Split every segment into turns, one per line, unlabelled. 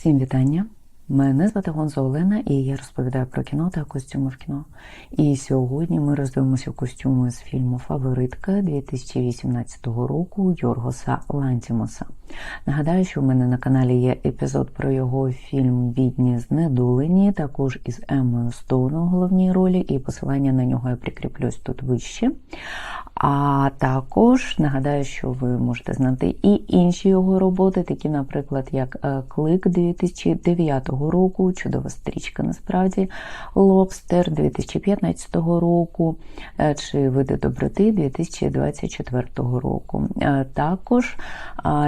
Всім вітання! Мене звати Гонза Олена і я розповідаю про кіно та костюми в кіно. І сьогодні ми роздивимося костюми з фільму Фаворитка 2018 року Йоргоса Лантімоса. Нагадаю, що в мене на каналі є епізод про його фільм Бідні знедолені, також із Еммою Стоун у головній ролі, і посилання на нього я прикріплюсь тут вище. А також нагадаю, що ви можете знати і інші його роботи, такі, наприклад, як Клик 2009 року, чудова стрічка насправді, Лобстер 2015 року е, чи Види доброти 2024 року. Е, також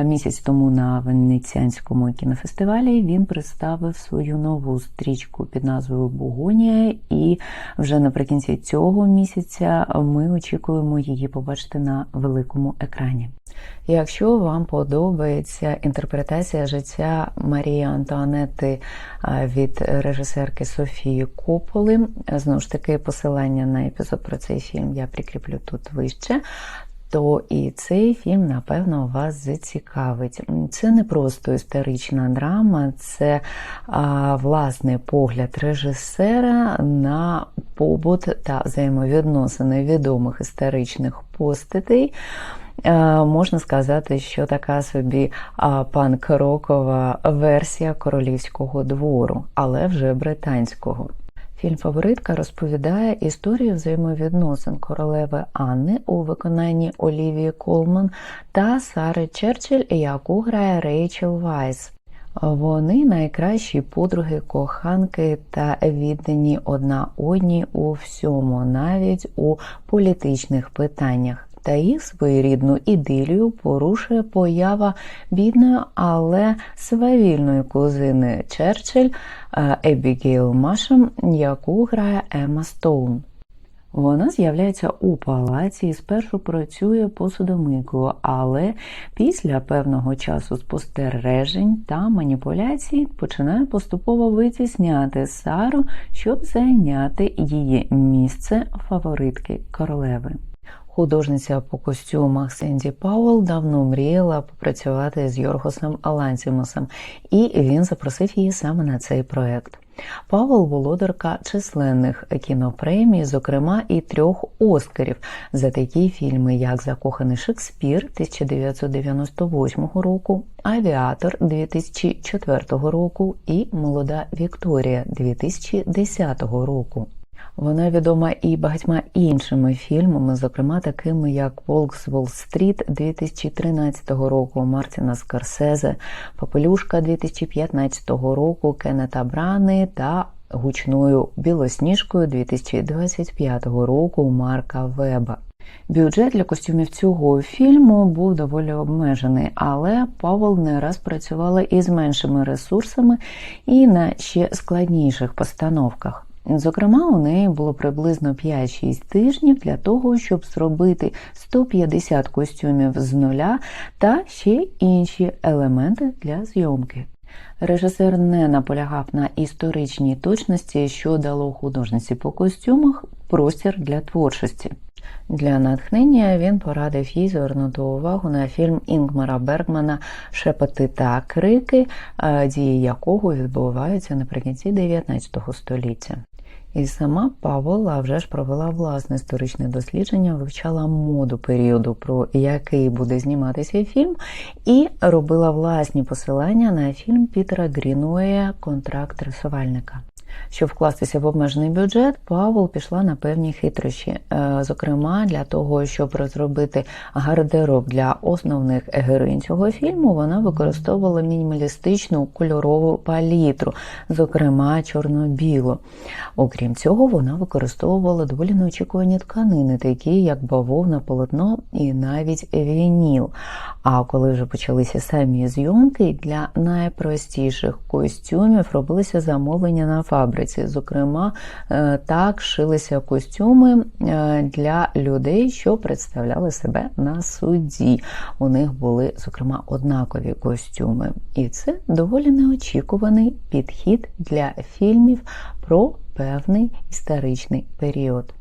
місяць тому на Венеціанському кінофестивалі він представив свою нову стрічку під назвою Бугонія, і вже наприкінці цього місяця ми очікуємо її побачити на великому екрані. Якщо вам подобається інтерпретація життя Марії Антуанетти від режисерки Софії Кополи, знову ж таки, посилання на епізод про цей фільм я прикріплю тут вище. То і цей фільм, напевно, вас зацікавить. Це не просто історична драма, це а, власний погляд режисера на побут та взаємовідносини відомих історичних постатей. Можна сказати, що така собі панк-рокова версія королівського двору, але вже британського. Фільм Фаворитка розповідає історію взаємовідносин королеви Анни у виконанні Олівії Колман та Сари Черчилль, яку грає Рейчел Вайс. Вони найкращі подруги, коханки та віддані одна одній у всьому, навіть у політичних питаннях та їх своєрідну ідилію порушує поява бідної, але свавільної кузини Черчилль е, Ебігейл Машем, яку грає Емма Стоун. Вона з'являється у палаці і спершу працює посудомийкою, але після певного часу спостережень та маніпуляцій починає поступово витісняти Сару, щоб зайняти її місце фаворитки королеви. Художниця по костюмах Сенді Пауэлл давно мріяла попрацювати з Йоргосом Алансімусом, і він запросив її саме на цей проект. Павел володарка численних кінопремій, зокрема і трьох Оскарів за такі фільми, як Закоханий Шекспір 1998 року, Авіатор 2004 року і Молода Вікторія 2010 року. Вона відома і багатьма іншими фільмами, зокрема такими як Волк з Уолл-стріт 2013 року Мартіна Скорсезе, Попелюшка 2015 року Кеннета Брани та гучною білосніжкою 2025 року Марка Веба. Бюджет для костюмів цього фільму був доволі обмежений, але Павел не раз працювала із меншими ресурсами і на ще складніших постановках. Зокрема, у неї було приблизно 5-6 тижнів для того, щоб зробити 150 костюмів з нуля та ще інші елементи для зйомки. Режисер не наполягав на історичній точності, що дало художниці по костюмах простір для творчості. Для натхнення він порадив їй звернути увагу на фільм Інгмара Бергмана Шепоти та крики, дії якого відбуваються наприкінці 19 століття. І сама Павла вже ж провела власне історичне дослідження, вивчала моду періоду, про який буде зніматися фільм, і робила власні посилання на фільм Пітера Грінуея Контракт рисувальника. Щоб вкластися в обмежений бюджет, Павел пішла на певні хитрощі. Е, зокрема, для того, щоб розробити гардероб для основних героїнь цього фільму, вона використовувала мінімалістичну кольорову палітру, зокрема чорно-білу. Окрім цього, вона використовувала доволі неочікувані тканини, такі як бавовна, полотно і навіть вініл. А коли вже почалися самі зйомки, для найпростіших костюмів робилися замовлення на фабриці. Зокрема, е, так шилися костюми е, для людей, що представляли себе на суді. У них були, зокрема, однакові костюми. І це доволі неочікуваний підхід для фільмів про певний історичний період.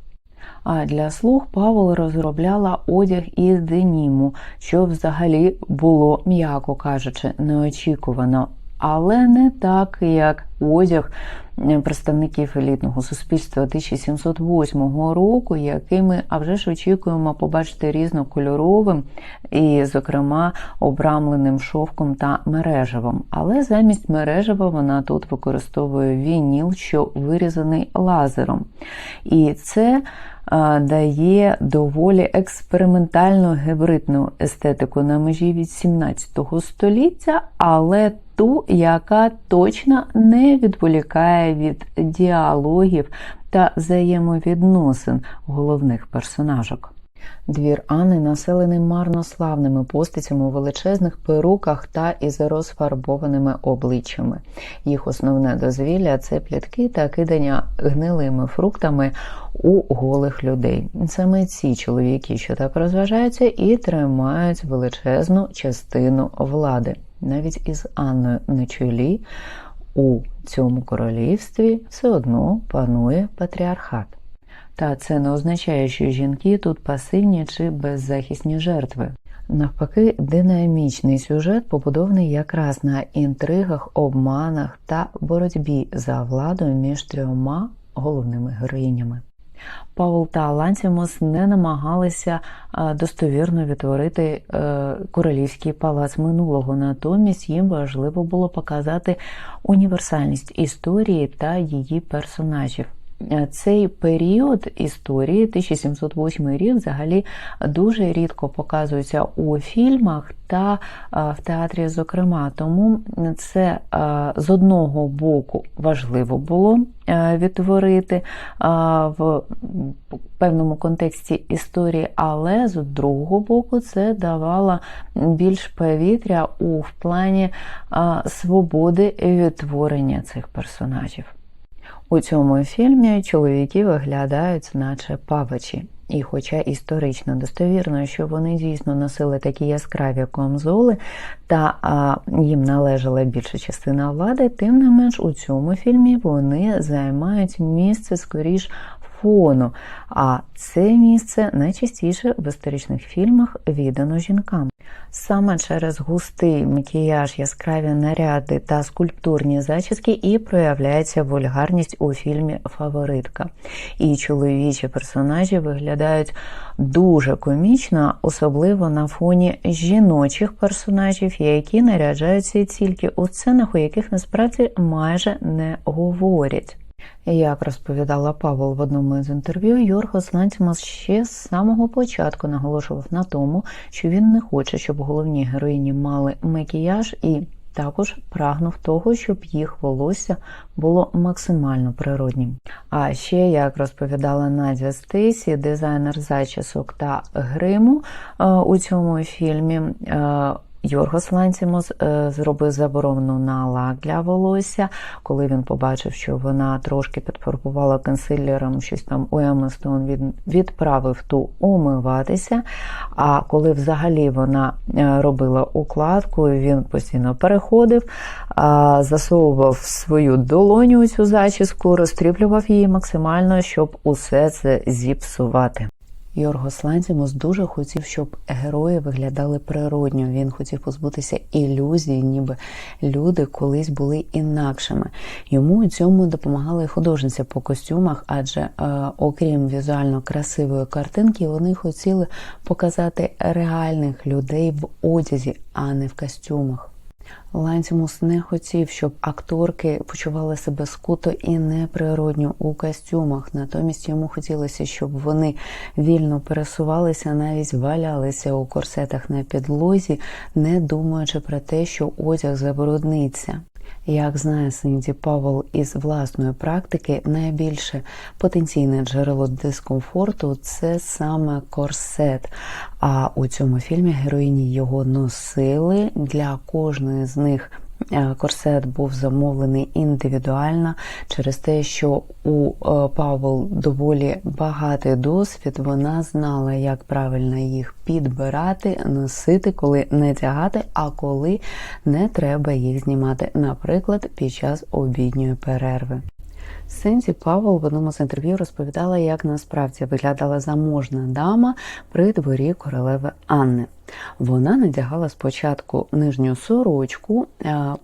А для слуг Павел розробляла одяг із деніму, що взагалі було, м'яко кажучи, неочікувано. Але не так, як одяг представників елітного суспільства 1708 року, який ми а вже ж очікуємо побачити різнокольоровим і, зокрема, обрамленим шовком та мережевим. Але замість мережева вона тут використовує вініл, що вирізаний лазером. І це дає доволі експериментальну гібридну естетику на межі від 17 століття, але ту, яка точно не відволікає від діалогів та взаємовідносин головних персонажок. Двір Анни населений марнославними постатями у величезних перуках та із розфарбованими обличчями. Їх основне дозвілля це плітки та кидання гнилими фруктами у голих людей. Саме ці чоловіки, що так розважаються, і тримають величезну частину влади. Навіть із Анною на чолі у цьому королівстві все одно панує патріархат. Та це не означає, що жінки тут пасивні чи беззахисні жертви. Навпаки, динамічний сюжет побудований якраз на інтригах, обманах та боротьбі за владу між трьома головними героїнями. Павел та Ланцімос не намагалися достовірно відтворити е, королівський палац минулого, натомість їм важливо було показати універсальність історії та її персонажів. Е, цей період історії, 1708 рік, взагалі дуже рідко показується у фільмах та в театрі, зокрема. Тому це з одного боку важливо було е, відтворити в певному контексті історії, але з другого боку це давало більш повітря у плані свободи відтворення цих персонажів. У цьому фільмі чоловіки виглядають, наче павичі. І, хоча історично достовірно, що вони дійсно носили такі яскраві комзоли, та а, їм належала більша частина влади, тим не менш у цьому фільмі вони займають місце скоріш фону. А це місце найчастіше в історичних фільмах віддано жінкам. Саме через густий макіяж, яскраві наряди та скульптурні зачіски і проявляється вульгарність у фільмі Фаворитка. І чоловічі персонажі виглядають дуже комічно, особливо на фоні жіночих персонажів, які наряджаються тільки у сценах, у яких насправді майже не говорять. Як розповідала Павел в одному з інтерв'ю, Йоргос Лантімас ще з самого початку наголошував на тому, що він не хоче, щоб головні героїні мали макіяж і також прагнув того, щоб їх волосся було максимально природнім. А ще, як розповідала Надя Стисі, дизайнер зачісок та гриму е, у цьому фільмі. Йоргос Ланцімос е, зробив заборону на лак для волосся, коли він побачив, що вона трошки підфарбувала консилером щось там у Емместон, він відправив ту умиватися. А коли взагалі вона е, робила укладку, він постійно переходив, засовував свою долоню у цю зачіску, розтріплював її максимально, щоб усе це зіпсувати. Йоргос Лантімус дуже хотів, щоб герої виглядали природньо. Він хотів позбутися ілюзії, ніби люди колись були інакшими. Йому у цьому допомагали художниці по костюмах, адже, е, окрім візуально красивої картинки, вони хотіли показати реальних людей в одязі, а не в костюмах. Ланцімус не хотів, щоб акторки почували себе скуто і неприродньо у костюмах. Натомість йому хотілося, щоб вони вільно пересувалися, навіть валялися у корсетах на підлозі, не думаючи про те, що одяг забрудниться. Як знає Синді Павел із власної практики, найбільше потенційне джерело дискомфорту це саме корсет. А у цьому фільмі героїні його носили для кожної з них корсет був замовлений індивідуально через те, що у е, Павел доволі багатий досвід. Вона знала, як правильно їх підбирати, носити, коли не тягати, а коли не треба їх знімати, наприклад, під час обідньої перерви. Сенсі Павел в одному з інтерв'ю розповідала, як насправді виглядала заможна дама при дворі королеви Анни. Вона надягала спочатку нижню сорочку,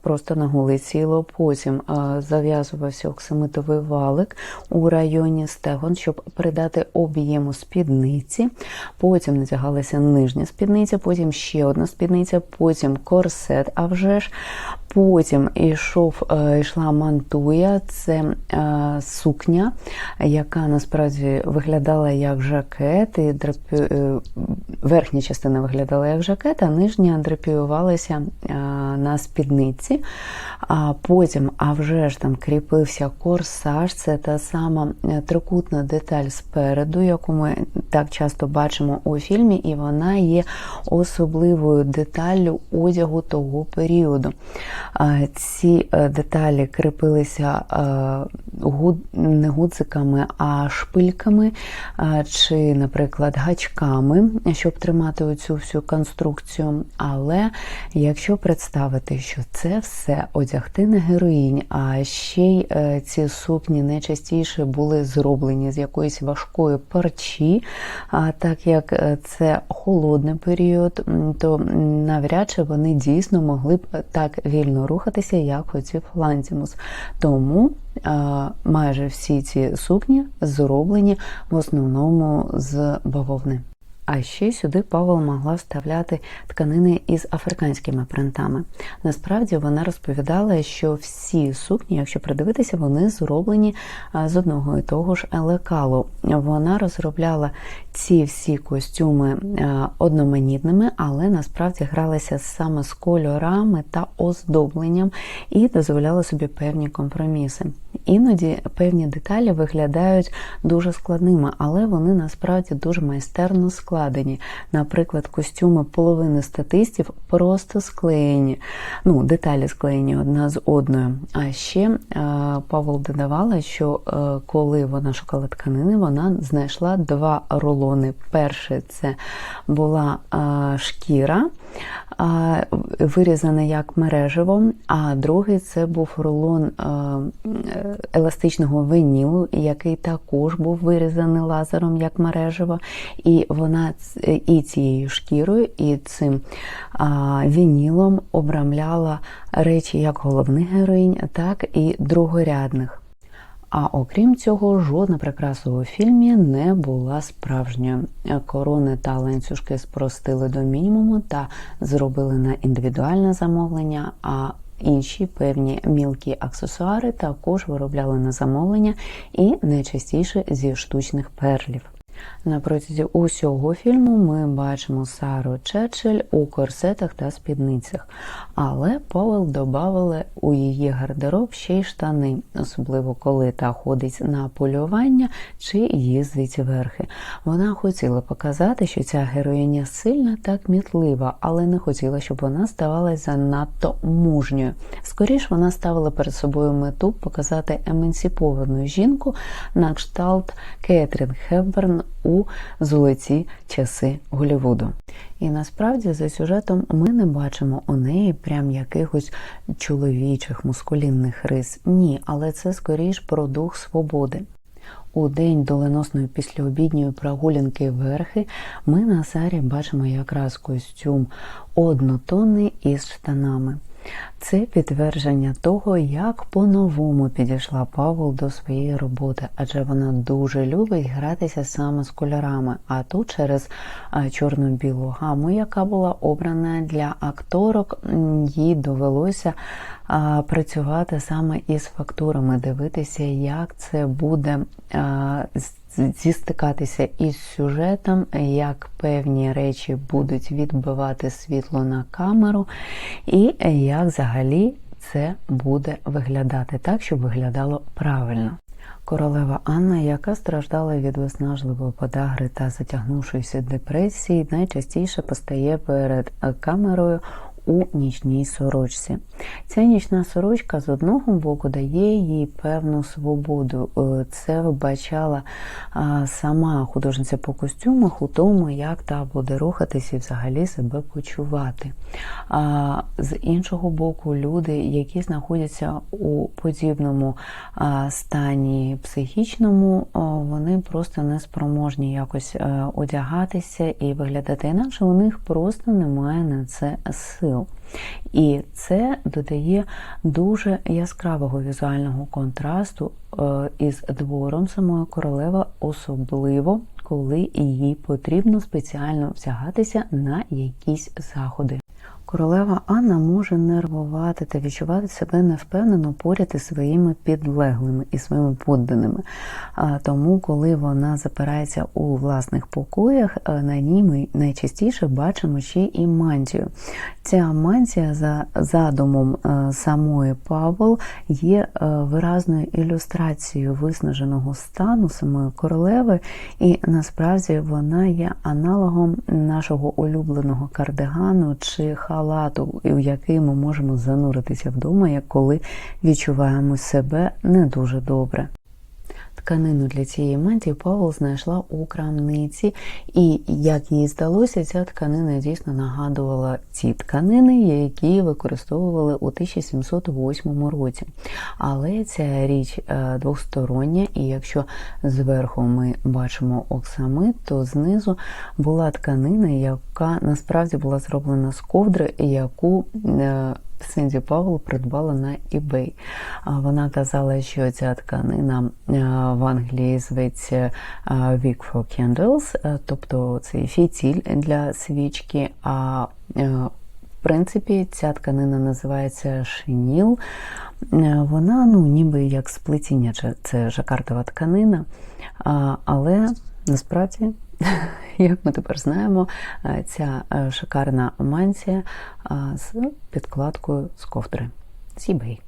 просто на голе тіло, потім зав'язувався оксамитовий валик у районі стегон, щоб придати об'єму спідниці. Потім надягалася нижня спідниця, потім ще одна спідниця, потім корсет, а вже ж. Потім йшов, е, йшла мантуя, це е, сукня, яка насправді виглядала як жакет, і драпі... е, верхня частина виглядала як жакета нижня драпіювалася е, на спідниці. А потім, а вже ж там кріпився корсаж, це та сама е, трикутна деталь спереду, яку ми так часто бачимо у фільмі, і вона є особливою деталлю одягу того періоду. Ці е, деталі кріпилися е, не гудзиками, а шпильками, чи, наприклад, гачками, щоб тримати оцю всю конструкцію. Але якщо представити, що це все одягти на героїнь, а ще й е, ці сукні найчастіше були зроблені з якоїсь важкої парчі, так як це холодний період, то навряд чи вони дійсно могли б так вільно рухатися, як хотів Лантімус. Тому а, майже всі ці сукні зроблені в основному з бавовни. А ще сюди Павел могла вставляти тканини із африканськими принтами. Насправді вона розповідала, що всі сукні, якщо придивитися, вони зроблені з одного і того ж елекалу. Вона розробляла ці всі костюми одноманітними, але насправді гралася саме з кольорами та оздобленням і дозволяла собі певні компроміси. Іноді певні деталі виглядають дуже складними, але вони насправді дуже майстерно складені. Наприклад, костюми половини статистів просто склеєні, ну, деталі склеєні одна з одною. А ще е, Павел додавала, що е, коли вона шукала тканини, вона знайшла два рулони. Перше це була е, шкіра вирізане як мережево, а другий це був рулон еластичного винілу, який також був вирізаний лазером як мережево. І вона і цією шкірою, і цим вінілом обрамляла речі як головних героїнь, так і другорядних. А окрім цього, жодна прикраса у фільмі не була справжньою. Корони та ланцюжки спростили до мінімуму та зробили на індивідуальне замовлення. а Інші певні мілкі аксесуари також виробляли на замовлення і найчастіше зі штучних перлів. На протязі усього фільму ми бачимо Сару Чечель у корсетах та спідницях, але Повел додавали у її гардероб ще й штани, особливо коли та ходить на полювання чи їздить верхи. Вона хотіла показати, що ця героїня сильна та кмітлива, але не хотіла, щоб вона ставалася занадто мужньою. Скоріше вона ставила перед собою мету показати емансиповану жінку на кшталт Кетрін Хепберн у золоті часи Голівуду. І насправді за сюжетом ми не бачимо у неї прям якихось чоловічих мускулінних рис. Ні, але це скоріш про дух свободи. У день доленосної післяобідньої прогулянки верхи ми на Сарі бачимо якраз костюм однотонний із штанами. Це підтвердження того, як по-новому підійшла Павел до своєї роботи, адже вона дуже любить гратися саме з кольорами. А тут через чорно-білу гаму, яка була обрана для акторок, їй довелося працювати саме із фактурами, дивитися, як це буде зістикатися із сюжетом, як певні речі будуть відбивати світло на камеру, і як взагалі це буде виглядати так, щоб виглядало правильно. Королева Анна, яка страждала від виснажливої подагри та затягнувшоїся депресії, найчастіше постає перед камерою у нічній сорочці. Ця нічна сорочка з одного боку дає їй певну свободу. Е, Це вбачала сама художниця по костюмах у тому, як та буде рухатись і взагалі себе почувати. А з іншого боку, люди, які знаходяться у подібному стані психічному, вони просто не спроможні якось е, одягатися і виглядати інакше. У них просто немає на це сил. І це додає дуже яскравого візуального контрасту е, із двором самої королеви, особливо коли їй потрібно спеціально взягатися на якісь заходи. Королева Анна може нервувати та відчувати себе невпевнено поряд із своїми підлеглими і своїми подданими. Тому, коли вона запирається у власних покоях, е, на ній ми найчастіше бачимо ще і мантію. Ця мантія за задумом е, самої Павел є е, виразною ілюстрацією виснаженого стану самої королеви, і насправді вона є аналогом нашого улюбленого кардигану чи халату, у який ми можемо зануритися вдома, як коли відчуваємо себе не дуже добре. Тканину для цієї мантії Павел знайшла у крамниці, і, як їй здалося, ця тканина дійсно нагадувала ті тканини, які використовували у 1708 році. Але ця річ е, двостороння, і якщо зверху ми бачимо оксамит, то знизу була тканина, яка насправді була зроблена з ковдри, яку е, Синді Павло придбала на eBay. Вона казала, що ця тканина е, в Англії зветься е, Wick for Candles, е, тобто це фітіль для свічки. А в принципі, ця тканина називається шиніл. Вона, ну, ніби як сплетіння, це жакартова тканина, але насправді. Як ми тепер знаємо, ця шикарна мантія з підкладкою з ковдри. з.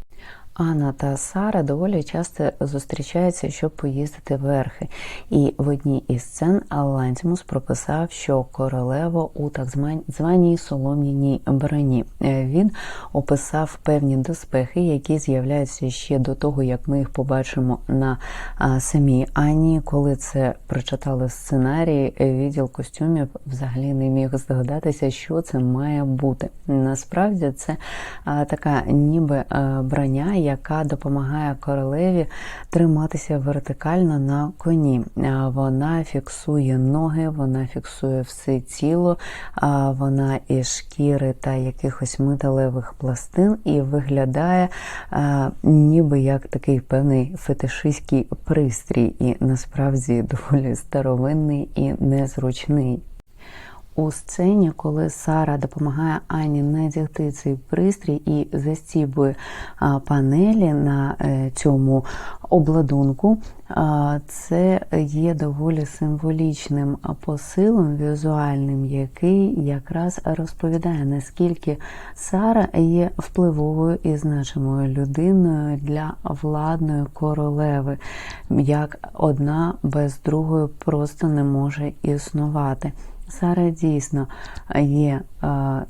Анна та Сара доволі часто зустрічаються, щоб поїздити верхи. І в одній із сцен Лантімус прописав, що королева у так званій солом'яній броні. Він описав певні доспехи, які з'являються ще до того, як ми їх побачимо на самій Ані. Коли це прочитали в сценарії, відділ костюмів взагалі не міг здогадатися, що це має бути. Насправді це така ніби броня яка допомагає королеві триматися вертикально на коні. Вона фіксує ноги, вона фіксує все тіло, вона із шкіри та якихось металевих пластин і виглядає ніби як такий певний фетишистський пристрій, і насправді доволі старовинний і незручний у сцені, коли Сара допомагає Ані надягти цей пристрій і застібує панелі на е, цьому обладунку, це є доволі символічним посилом візуальним, який якраз розповідає, наскільки Сара є впливовою і значимою людиною для владної королеви, як одна без другої просто не може існувати. Сара дійсно є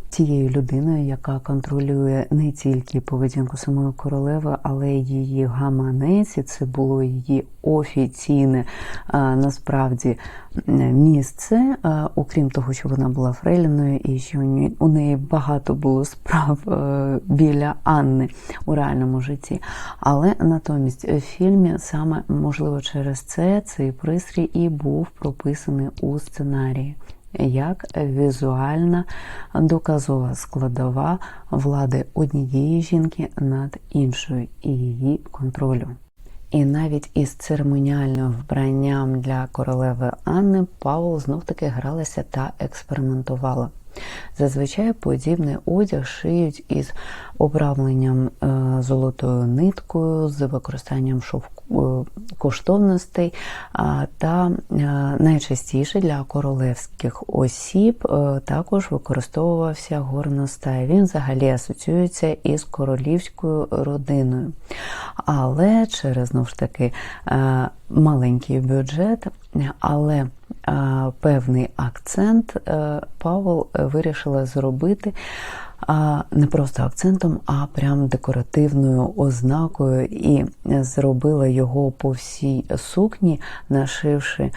тією людиною, яка контролює не тільки поведінку самої королеви, але й її гаманець. Це було її офіційне насправді місце, окрім того, що вона була фрейліною і що у неї багато було справ біля Анни у реальному житті. Але натомість в фільмі саме можливо через це цей пристрій і був прописаний у сценарії як візуальна доказова складова влади однієї жінки над іншою і її контролю. І навіть із церемоніальним вбранням для королеви Анни Павел знов таки гралася та експериментувала. Зазвичай подібний одяг шиють із оправленням е, золотою ниткою, з використанням шовку коштовностей, та е, найчастіше для королевських осіб також використовувався горностай. Він взагалі асоціюється із королівською родиною. Але через знову ж таки маленький бюджет, але певний акцент е, Павел вирішила зробити не просто акцентом, а прям декоративною ознакою, і зробила його по всій сукні, нашивши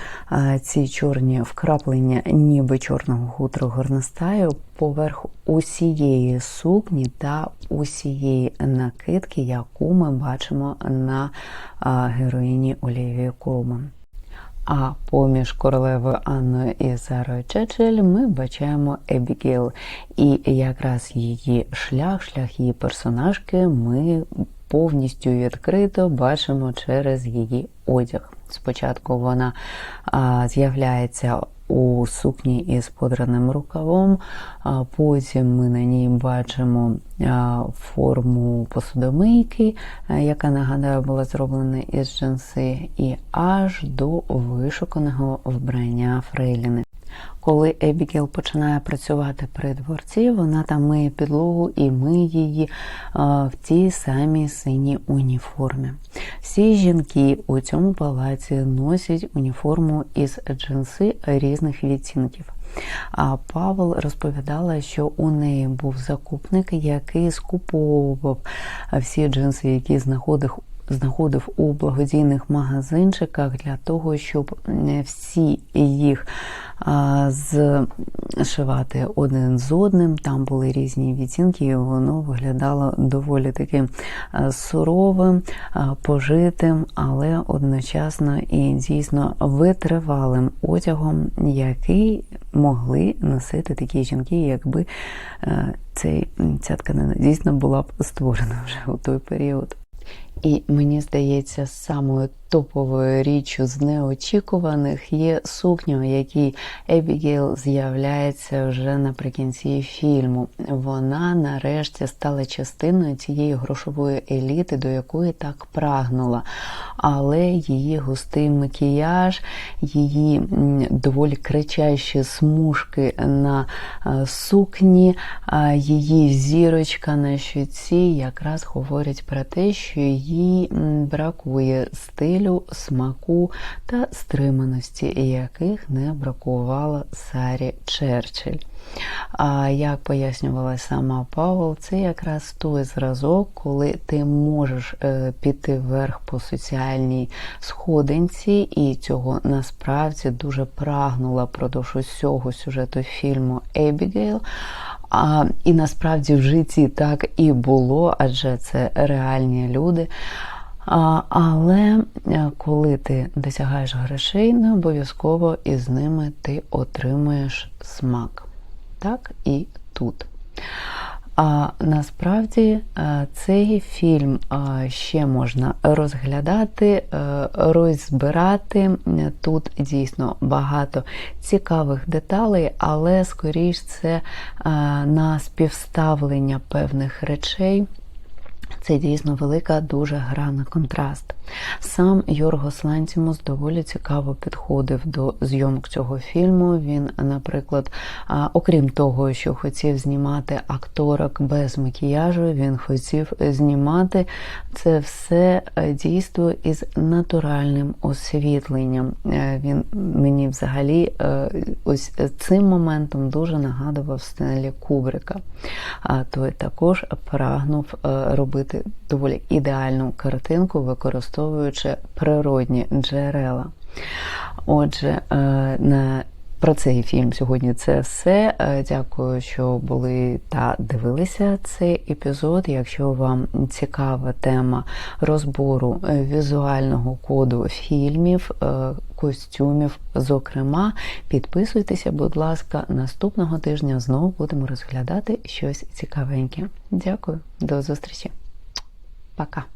ці чорні вкраплення, ніби чорного хутру горностаю поверх усієї сукні та усієї накидки, яку ми бачимо на героїні Олівії Колман. А поміж королевою Анною і Сарою Чечель ми бачаємо Ебігейл. І якраз її шлях, шлях її персонажки ми повністю відкрито бачимо через її одяг. Спочатку вона з'являється у сукні із подраним рукавом, потім ми на ній бачимо форму посудомийки, яка нагадаю була зроблена із джинси, і аж до вишуканого вбрання Фрейліни. Коли Ебігіл починає працювати при дворці, вона там миє підлогу і миє її в тій самій синій уніформі. Всі жінки у цьому палаці носять уніформу із джинси різних відтінків. А Павел розповідала, що у неї був закупник, який скуповував всі джинси, які знаходив знаходив у благодійних магазинчиках для того, щоб всі їх зшивати один з одним. Там були різні відцінки, і воно виглядало доволі таким суровим, пожитим, але одночасно і дійсно витривалим одягом, який могли носити такі жінки, якби цей ця тканина дійсно була б створена вже у той період. І мені здається, самою топовою річчю з неочікуваних є сукня, у якій Ебігейл з'являється вже наприкінці фільму. Вона нарешті стала частиною цієї грошової еліти, до якої так прагнула. Але її густий макіяж, її доволі кричащі смужки на сукні, її зірочка на щуці якраз говорять про те, що їй бракує стилю, смаку та стриманості, яких не бракувало Сарі Черчилль. А як пояснювала сама Павел, це якраз той зразок, коли ти можеш е, піти вверх по соціальній сходинці, і цього насправді дуже прагнула продовж усього сюжету фільму Ебігейл. А, І насправді в житті так і було, адже це реальні люди. Але е, коли ти досягаєш грошей, не обов'язково із ними ти отримуєш смак. Так і тут. А насправді е, цей фільм е, ще можна розглядати, розбирати. Тут дійсно багато цікавих деталей, але скоріш це на співставлення певних речей. Це дійсно велика, дуже гра на контраст. Сам Йоргос Лантімус доволі цікаво підходив до зйомок цього фільму. Він, наприклад, окрім того, що хотів знімати акторок без макіяжу, він хотів знімати це все е, дійство із натуральним освітленням. Е, він мені взагалі е, ось цим моментом дуже нагадував Стенлі Кубрика. Той також прагнув робити доволі ідеальну картинку, використовуючи природні джерела. Отже, на про цей фільм сьогодні це все. Е, дякую, що були та дивилися цей епізод. Якщо вам цікава тема розбору е, візуального коду фільмів, е, костюмів, зокрема, підписуйтеся, будь ласка, наступного тижня знову будемо розглядати щось цікавеньке. Дякую, до зустрічі. Пока.